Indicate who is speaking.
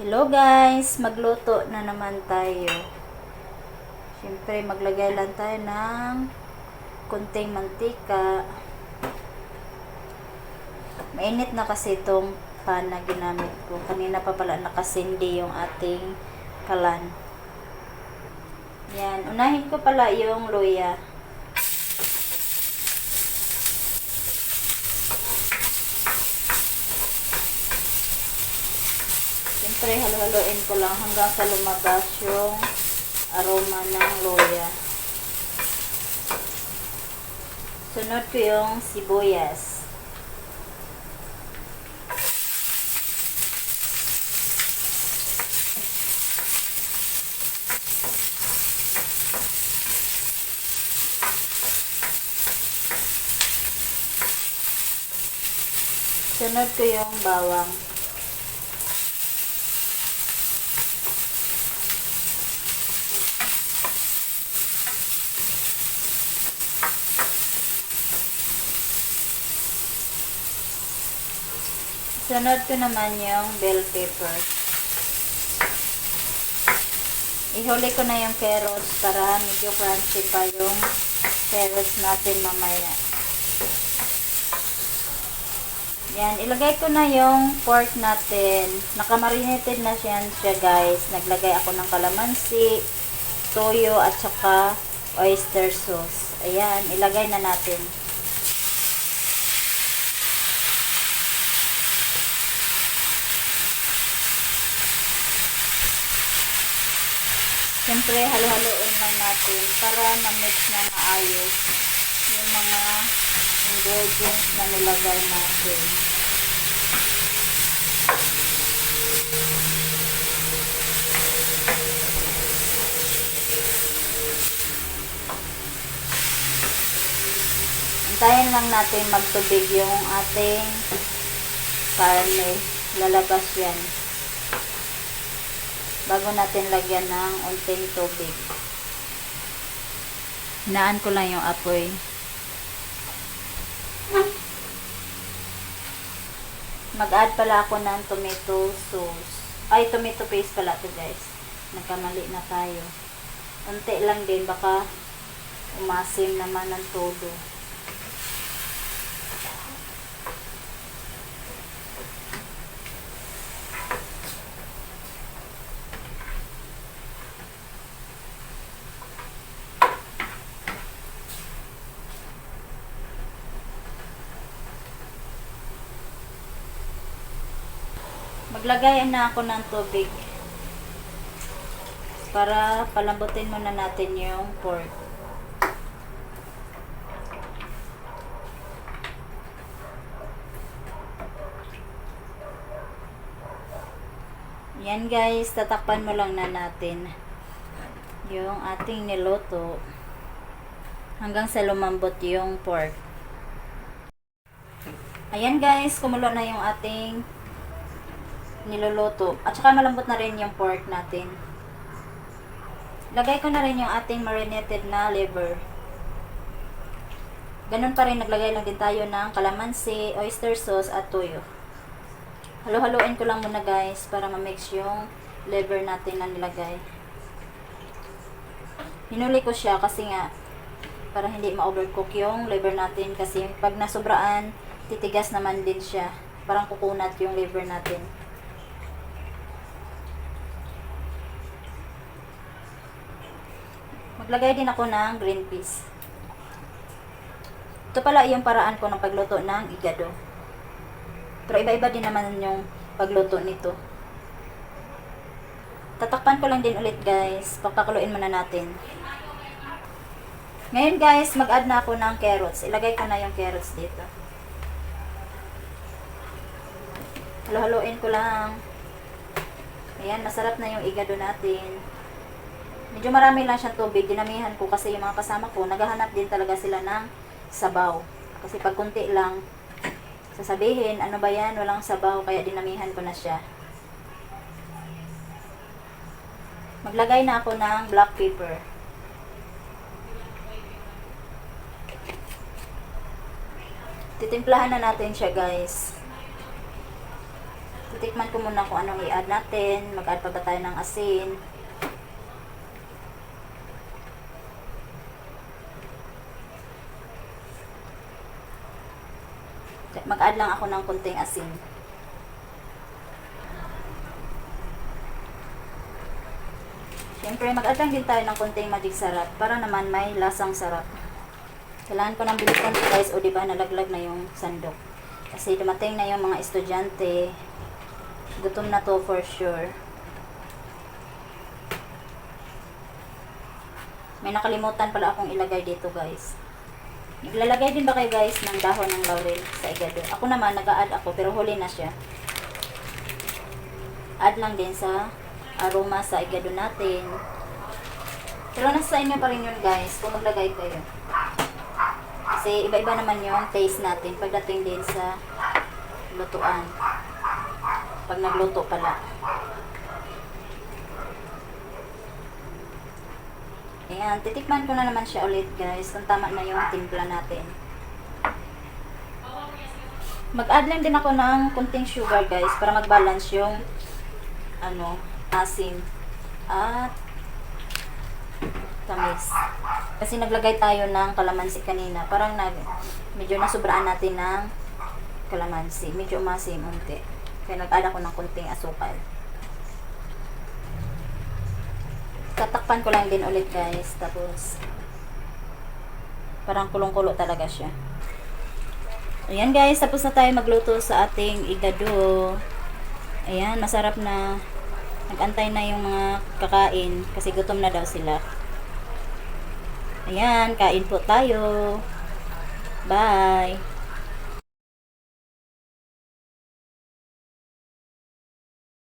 Speaker 1: Hello guys, magluto na naman tayo. Siyempre, maglagay lang tayo ng kunting mantika. Mainit na kasi itong pan na ginamit ko. Kanina pa pala nakasindi yung ating kalan. Yan, unahin ko pala yung luya. Siyempre, halo-haloin ko lang hanggang sa lumabas yung aroma ng loya. Sunod ko yung sibuyas. Sunod ko yung bawang. Sunod ko naman yung bell pepper. Ihuli ko na yung carrots para medyo crunchy pa yung carrots natin mamaya. Yan, ilagay ko na yung pork natin. Nakamarinated na siya, siya guys. Naglagay ako ng kalamansi, toyo, at saka oyster sauce. Ayan, ilagay na natin. Siyempre, halo-haloin lang natin para ma-mix na maayos yung mga ingredients na nilagay natin. Antayin lang natin magtubig yung ating karne. Lalabas yan bago natin lagyan ng unting tubig. Hinaan ko lang yung apoy. Mag-add pala ako ng tomato sauce. Ay, tomato paste pala to guys. Nagkamali na tayo. Unti lang din, baka umasim naman ng todo. Maglagay na ako ng tubig para palambutin muna natin yung pork. Yan guys, tatakpan mo lang na natin yung ating niloto hanggang sa lumambot yung pork. Ayan guys, kumulo na yung ating niluluto. At saka malambot na rin yung pork natin. Lagay ko na rin yung ating marinated na liver. Ganun pa rin, naglagay lang din tayo ng kalamansi, oyster sauce, at toyo. Halo-haloin ko lang muna guys para ma-mix yung liver natin na nilagay. Hinuli ko siya kasi nga para hindi ma-overcook yung liver natin kasi pag nasobraan, titigas naman din siya. Parang kukunat yung liver natin. Maglagay din ako ng green peas. Ito pala yung paraan ko ng pagluto ng igado. Pero iba-iba din naman yung pagluto nito. Tatakpan ko lang din ulit guys. Pagpakuluin muna natin. Ngayon guys, mag-add na ako ng carrots. Ilagay ko na yung carrots dito. Halo-haloin ko lang. Ayan, masarap na yung igado natin. Medyo marami lang siyang tubig. Dinamihan ko kasi yung mga kasama ko, naghahanap din talaga sila ng sabaw. Kasi pag kunti lang, sasabihin, ano ba yan, walang sabaw, kaya dinamihan ko na siya. Maglagay na ako ng black pepper. Titimplahan na natin siya guys. titikman ko muna kung anong i-add natin. Mag-add pa ba tayo ng asin. Mag-add lang ako ng konting asin. Siyempre, mag-add lang din tayo ng konting magic sarap para naman may lasang sarap. Kailangan ko ng bilisan guys o di ba nalaglag na yung sandok. Kasi dumating na yung mga estudyante. Gutom na to for sure. May nakalimutan pala akong ilagay dito guys. Naglalagay din ba kayo guys ng dahon ng laurel sa igado? Ako naman nag-a-add ako pero huli na siya. Add lang din sa aroma sa igado natin. Pero nasa inyo pa rin yun guys kung maglagay kayo. Kasi iba-iba naman yung taste natin pagdating din sa lutuan. Pag nagluto pala. Ayan, titikman ko na naman siya ulit guys kung tama na yung timpla natin. Mag-add lang din ako ng kunting sugar guys para mag-balance yung ano, asim at tamis. Kasi naglagay tayo ng kalamansi kanina. Parang nag, medyo nasubraan natin ng kalamansi. Medyo umasim unti. Kaya nag-add ako ng kunting asukal. Tatakpan ko lang din ulit guys. Tapos, parang kulong-kulo talaga siya. Ayan guys, tapos na tayo magluto sa ating igado. Ayan, masarap na. Nagantay na yung mga kakain kasi gutom na daw sila. Ayan, kain po tayo. Bye!